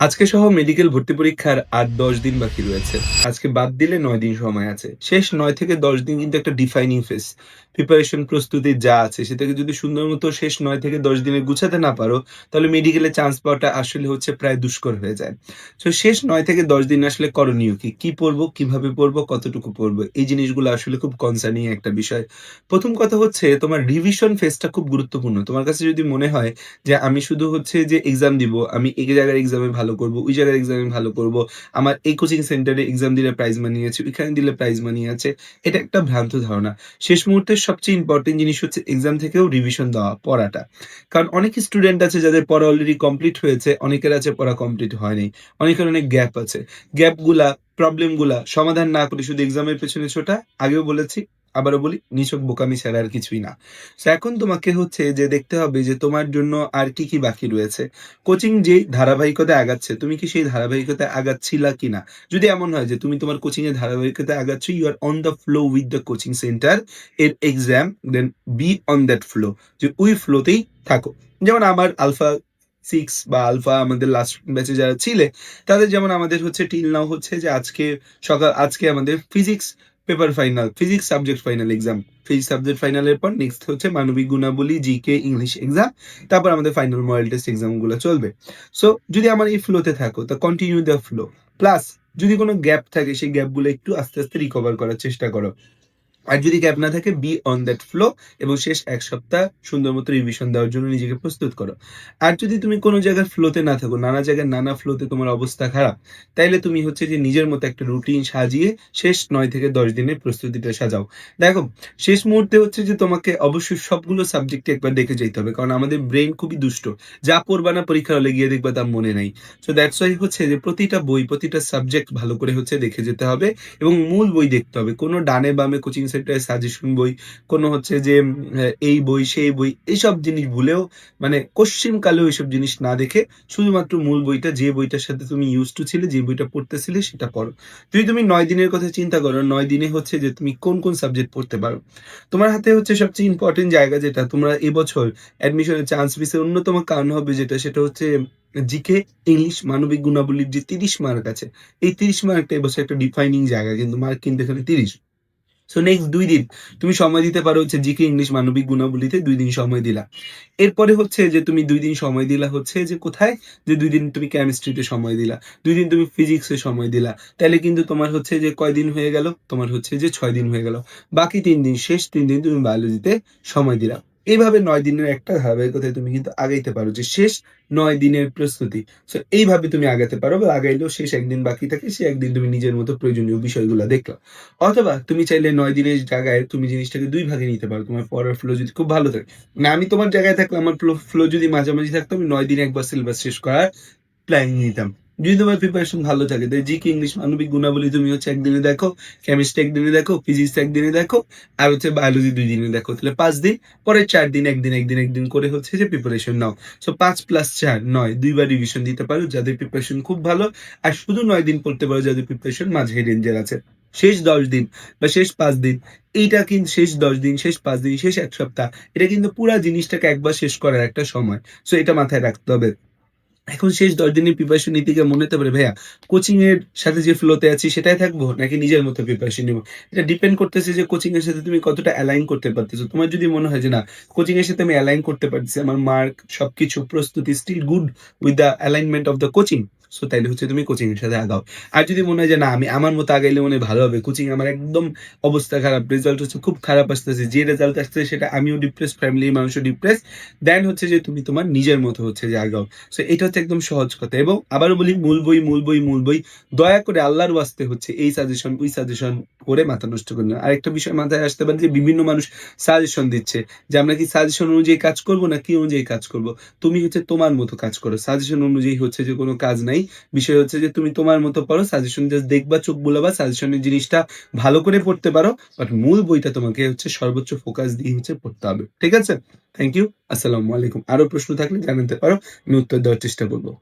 আজকে সহ মেডিকেল ভর্তি পরীক্ষার আর ১০ দিন বাকি রয়েছে। আজকে বাদ দিলে ৯ দিন সময় আছে। শেষ ৯ থেকে ১০ দিন কিন্তু একটা ডিফাইনিং ফেজ। প্রিপারেশন প্রস্তুতি যা আছে সেটাকে যদি সুন্দর মতো শেষ ৯ থেকে ১০ দিনে গুছাতে না পারো, তাহলে মেডিকেলে চান্স পাওয়াটা আসলে হচ্ছে প্রায় দুষ্কর হয়ে যায়। সো শেষ ৯ থেকে ১০ দিন আসলে করণীয় কি? কি পড়ব, কীভাবে পড়ব, কতটুকু পড়ব? এই জিনিসগুলো আসলে খুব কনসার্নিং একটা বিষয়। প্রথম কথা হচ্ছে তোমার রিভিশন ফেজটা খুব গুরুত্বপূর্ণ। তোমার কাছে যদি মনে হয় যে আমি শুধু হচ্ছে যে এক্সাম দিব, আমি এই জায়গার এক্সামে ভালো করব, ওই জায়গার এক্সামে ভালো করব। আমার এই কোচিং সেন্টারে এক্সাম দিলে প্রাইজ মানি আছে, ওইখানে দিলে প্রাইজ মানি আছে। এটা একটা ভ্রান্ত ধারণা। শেষ মুহূর্তের সবচেয়ে ইম্পোর্টেন্ট জিনিস হচ্ছে এক্সাম থেকেও রিভিশন দেওয়া, পড়াটা। কারণ অনেক স্টুডেন্ট আছে যাদের পড়া অলরেডি কমপ্লিট হয়েছে, অনেকের আছে পড়া কমপ্লিট হয়নি। অনেকের অনেক গ্যাপ আছে। গ্যাপগুলা, প্রবলেমগুলা সমাধান না করে শুধু এক্সামের পেছনে ছোটা, আগেও বলেছি, আবারও বলি, নিছক বোকামি ছাড়া আর কিছুই না। সো এখন তোমাকে হচ্ছে যে দেখতে হবে যে তোমার জন্য আর কি, কি বাকি রয়েছে। কোচিং যে ধারাবাহিকতায় আগাচ্ছে, তুমি কি সেই ধারাবাহিকতায় আগাচ্ছিলা কিনা? যদি এমন হয় যে তুমি তোমার কোচিং এর ধারাবাহিকতায় আগাচ্ছ, you are on the flow with the coaching centre এর exam, then be on that flow. যে ওই ফ্লোতেই থাকো। যেমন আমার আলফা সিক্স বা আলফা আমাদের লাস্ট ব্যাচে যারা ছিলে, তাদের যেমন আমাদের হচ্ছে টিল নাও হচ্ছে যে আজকে সকাল আজকে আমাদের physics paper final, physics subject final exam. Physics subject ফাইনালের পর নেক্সট হচ্ছে মানবিক গুণাবলী, জিকে, ইংলিশ এক্সাম। তারপর আমাদের ফাইনাল মডেল টেস্ট এক্সামগুলো চলবে। সো যদি আমার এই ফ্লোতে থাকো, তা কন্টিনিউ দ্য ফ্লো। প্লাস যদি কোনো গ্যাপ থাকে, সেই গ্যাপগুলো একটু আস্তে, আস্তে রিকভার করার চেষ্টা করো। আর যদি গ্যাপ না থাকে বি অন দ্যাট ফ্লো এবং শেষ ১ সপ্তাহ সুন্দর মতো রিভিশন দেওয়ার জন্য নিজেকে প্রস্তুত করো। আর যদি তুমি কোনো জায়গায় ফ্লোতে না থাকো, নানা জায়গায় নানা ফ্লোতে তোমার অবস্থা খারাপ, তাইলে তুমি হচ্ছে যে নিজের মতো একটা রুটিন সাজিয়ে শেষ ৯ থেকে ১০ দিনের প্রস্তুতিটা সাজাও। দেখো, শেষ মুহূর্তে হচ্ছে যে তোমাকে অবশ্যই সবগুলো সাবজেক্টে একবার দেখে যেতে হবে। কারণ আমাদের ব্রেইন খুবই দুষ্ট। যা পড়বা না পরীক্ষা হলে গিয়ে দেখবা তা মনে নাই। সো দ্যাটস ওয়াই হচ্ছে যে প্রতিটা বই, প্রতিটা সাবজেক্ট ভালো করে হচ্ছে দেখে যেতে হবে এবং মূল বই দেখতে হবে। কোনো ডানে বামে কোচিং সেন্টারের সাজেশন বই, কোনো হচ্ছে যে এই বই, সেই বই, এসব জিনিস ভুলেও মানে কোশ্চিনকালেও এসব জিনিস না দেখে শুধুমাত্র মূল বইটা, যে বইটার সাথে তুমি ইউজড টু ছিলে, যে বইটা পড়তেছিলে সেটা পড়ো। যদি তুমি ৯ দিনের কথা চিন্তা করো, ৯ দিনে হচ্ছে যে তুমি কোন, কোন সাবজেক্ট পড়তে পারো। তোমার হাতে হচ্ছে সবচেয়ে ইম্পোর্টেন্ট জায়গা যেটা তোমরা এবছর অ্যাডমিশনের চান্স মিসের অন্যতম কারণ হবে যেটা, সেটা হচ্ছে জিকে, ইংলিশ, মানবিক গুণাবলীর যে ৩০ মার্ক আছে, এই ৩০ মার্কটা এবছর একটা ডিফাইনিং জায়গা। কিন্তু মার্ক কিন্তু এখানে ৩০। সো নেক্সট দুই দিন তুমি সময় দিতে পারো হচ্ছে জিকে, ইংলিশ, মানবিক গুণাবলীতে দুই দিন সময় দিলা। এরপরে হচ্ছে যে তুমি দুই দিন সময় দিলা হচ্ছে যে কোথায়? যে দুই দিন তুমি কেমিস্ট্রিতে সময় দিলা। দুই দিন তুমি ফিজিক্সে সময় দিলা। তাহলে কিন্তু তোমার হচ্ছে যে কয়দিন হয়ে গেল? তোমার হচ্ছে যে ছয় দিন হয়ে গেল। বাকি তিন দিন, শেষ তিন দিন তুমি বায়োলজিতে সময় দিলা। এইভাবে নয় দিনের একটা ধারাবাহিকতায় তুমি কিন্তু আগাইতে পারো যে শেষ নয় দিনের প্রস্তুতি। সো এইভাবে তুমি আগাতে পারো বা আগাইলেও শেষ একদিন বাকি থাকে, সে একদিন তুমি নিজের মতো প্রয়োজনীয় বিষয়গুলা দেখলা। অথবা তুমি চাইলে নয় দিনের জায়গায় তুমি জিনিসটাকে দুই ভাগে নিতে পারো। তোমার পড়ার ফ্লো যদি খুব ভালো থাকে। না আমি তোমার জায়গায় থাকলে আমার ফ্লো ফ্লো যদি মাঝামাঝি থাকতো, আমি নয় দিনে একবার সিলেবাস শেষ করার প্ল্যানিং নিতাম। যদি তোমার প্রিপারেশন ভালো থাকে, তাহলে জিকে, ইংলিশ, মানবিক গুণাবলী তুমি হচ্ছে একদিনে দেখো, কেমিস্ট্রি একদিনে দেখো, ফিজিক্স ১ দিনে দেখো, আর হচ্ছে বায়োলজি দুই দিনে দেখো। তাহলে পাঁচ দিন, পরের চার দিন ১ দিন, ১ দিন, ১ দিন করে হচ্ছে যে প্রিপারেশন নাও। সো ৫ প্লাস চার নয় দুইবার রিভিশন দিতে পারো যাদের প্রিপারেশন খুব ভালো। আর শুধু নয় দিন পড়তে পারো যাদের প্রিপারেশন মাঝে রেঞ্জের আছে। শেষ ১০ দিন বা শেষ পাঁচ দিন, এইটা কিন্তু শেষ ১০ দিন, শেষ পাঁচ দিন, শেষ এক সপ্তাহ, এটা কিন্তু পুরা জিনিসটাকে একবার শেষ করার একটা সময়। সো এটা মাথায় রাখতে হবে। এখন শেষ ১০ দিনের প্রিপারেশন নিতে গিয়ে মনে হতে পারে, ভাইয়া কোচিং এর সাথে যে ফ্লোতে আছি সেটাই থাকব নাকি নিজের মতো প্রিপারেশন নিবো? এটা ডিপেন্ড করতেছে যে কোচিং এর সাথে তুমি কতটা অ্যালাইন করতে পারতেছো। তোমার যদি মনে হয় যে না, কোচিং এর সাথে আমি অ্যালাইন করতে পারতেছি, আমার মার্ক সবকিছু প্রস্তুতি still good with the alignment of the coaching. So তাইলে হচ্ছে তুমি কোচিং এর সাথে আগাও। আর যদি মনে হয় যে না, আমি আমার মতো আগাইলে মনে ভালো হবে। কোচিং আমার একদম অবস্থা খারাপ, রেজাল্ট হচ্ছে খুব খারাপ আসতেছে। যে রেজাল্ট আসতেছে সেটা আমিও ডিপ্রেসড, ফ্যামিলির মানুষও ডিপ্রেসড। দেন হচ্ছে যে তুমি তোমার নিজের মতো হচ্ছে যে আগাও। সো এটা হচ্ছে একদম সহজ কথা এবং আবারও বলি মূল বই, মূল বই, মূল বই। দয়া করে আল্লাহর ওয়াস্তে হচ্ছে এই সাজেশন, ওই সাজেশন করে মাথা নষ্ট করবেন না। আরেকটা বিষয় মাথায় আসতে পারে যে বিভিন্ন মানুষ সাজেশন দিচ্ছে যে আমরা কি সাজেশন অনুযায়ী কাজ করব না কি অনুযায়ী কাজ করব? তুমি হচ্ছে তোমার মতো কাজ করো। সাজেশন অনুযায়ী হচ্ছে যে কোনো কাজ নাই। বিষয় হচ্ছে যে তুমি তোমার মতো পড়ো, সাজেশন জাস্ট দেখবা, চোখ বোলাবা সাজেশনের জিনিসটা ভালো করে পড়তে পারো। বাট মূল বইটা তোমাকে হচ্ছে সর্বোচ্চ ফোকাস দিয়ে হচ্ছে পড়তে হবে। ঠিক আছে? Thank you. আসসালামু আলাইকুম। আরও প্রশ্ন থাকলে জানাতে পারো। আমি উত্তর দেওয়ার চেষ্টা করব।